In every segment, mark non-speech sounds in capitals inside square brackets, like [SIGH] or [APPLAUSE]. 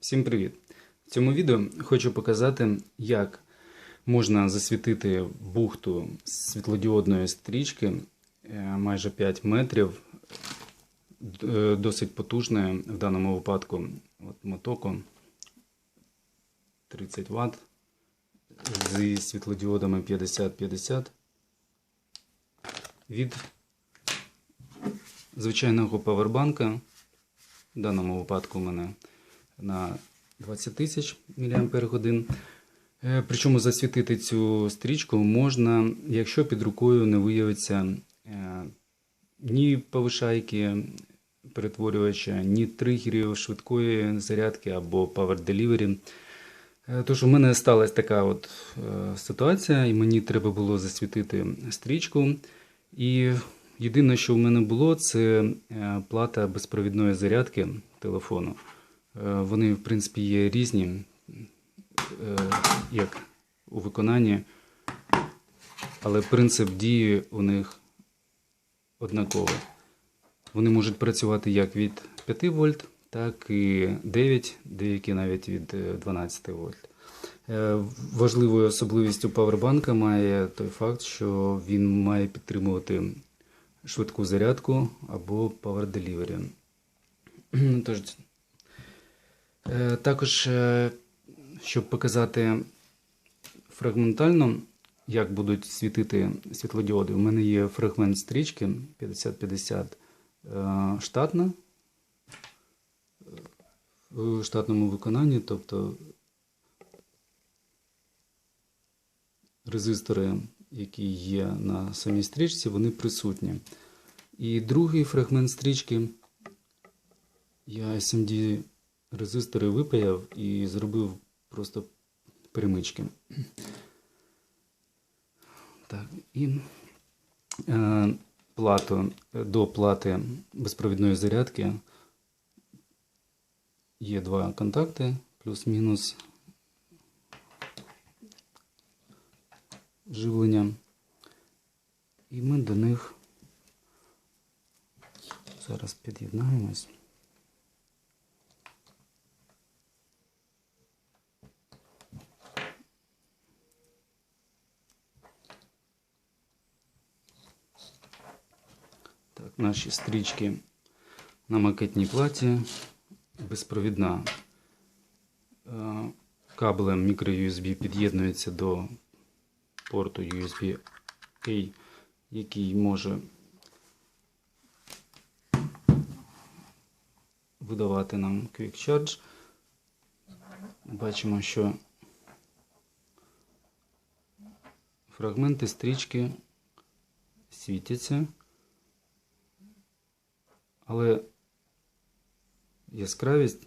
Всім привіт! В цьому відео хочу показати, як можна засвітити бухту світлодіодної стрічки е, майже 5 метрів, е, досить потужної в даному випадку от мотоку 30 Вт зі світлодіодами 50-50 від звичайного павербанка. В даному випадку у мене на 20 тисяч мАч. Е, Причому засвітити цю стрічку можна, якщо під рукою не виявиться е, ні повишайки перетворювача, ні тригерів швидкої зарядки або Power Delivery. Е, Тож у мене сталася така от ситуація, і мені треба було засвітити стрічку. І єдине, що в мене було, це плата безпровідної зарядки телефону. Е, Вони, в принципі, є різні, е, як у виконанні, але принцип дії у них однаковий. Вони можуть працювати як від 5 вольт, так і 9, деякі навіть від е, 12 вольт. Е, Важливою особливістю павербанка має той факт, що він має підтримувати швидку зарядку або Power [CLEARS THROAT] Delivery. Тож, також, е, щоб показати фрагментально, як будуть світити світлодіоди, у мене є фрагмент стрічки 50-50 е, штатна в штатному виконанні, тобто резистори, які є на самій стрічці, вони присутні. І другий фрагмент стрічки я SMD резистори випаяв і зробив просто перемички. Так, і е, плату до плати безпровідної зарядки є два контакти, плюс-мінус живлення. І ми до них зараз під'єднаємось. Наші стрічки на макетній платі безпровідна. Е, Кабелем microUSB під'єднується до порту USB-A, який може видавати нам Quick Charge. Бачимо, що фрагменти стрічки світяться, але яскравість.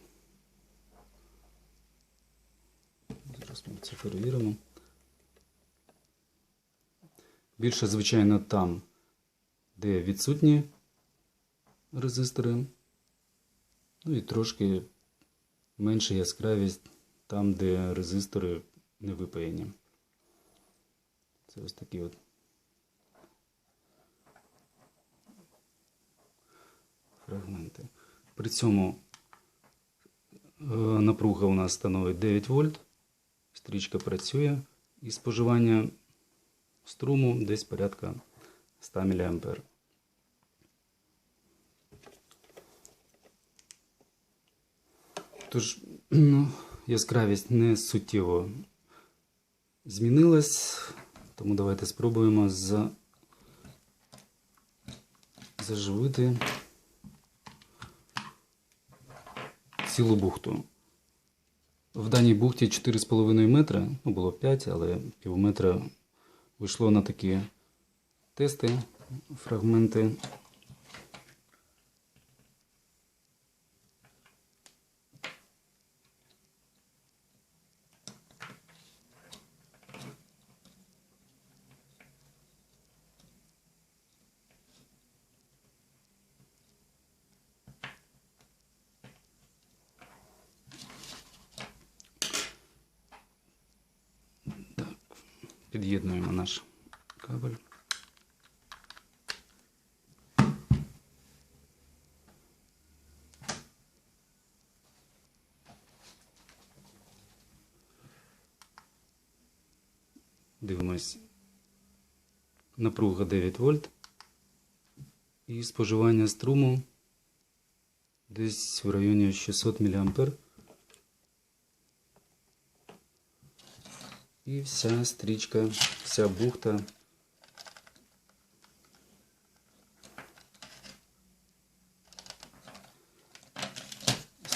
Зараз ми це перевіримо. Більше, звичайно, там, де відсутні резистори. Ну і трошки менша яскравість там, де резистори не випаяні. Це ось такі от фрагменти. При цьому е, напруга у нас становить 9 вольт. Стрічка працює і споживання струму десь порядка 100 мА. Тож ну, яскравість не суттєво змінилась, тому давайте спробуємо за... заживити цілу бухту. В даній бухті 4,5 метри, ну було 5, але пів метра вийшло на такі тести, фрагменти. під'єднуємо наш кабель. Дивимось напруга 9 вольт і споживання струму десь в районі 600 мА. І вся стрічка, вся бухта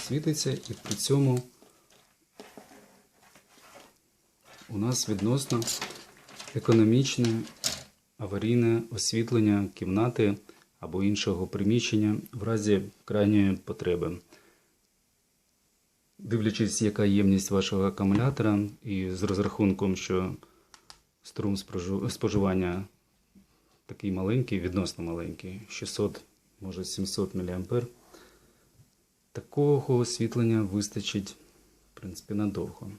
світиться і при цьому у нас відносно економічне аварійне освітлення кімнати або іншого приміщення в разі крайньої потреби. Дивлячись, яка ємність вашого акумулятора, і з розрахунком, що струм споживання такий маленький, відносно маленький, 600, може 700 мА, такого освітлення вистачить, в принципі, надовго.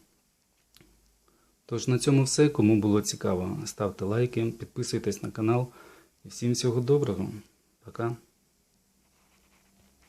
Тож на цьому все. Кому було цікаво, ставте лайки, підписуйтесь на канал. І всім всього доброго. Пока.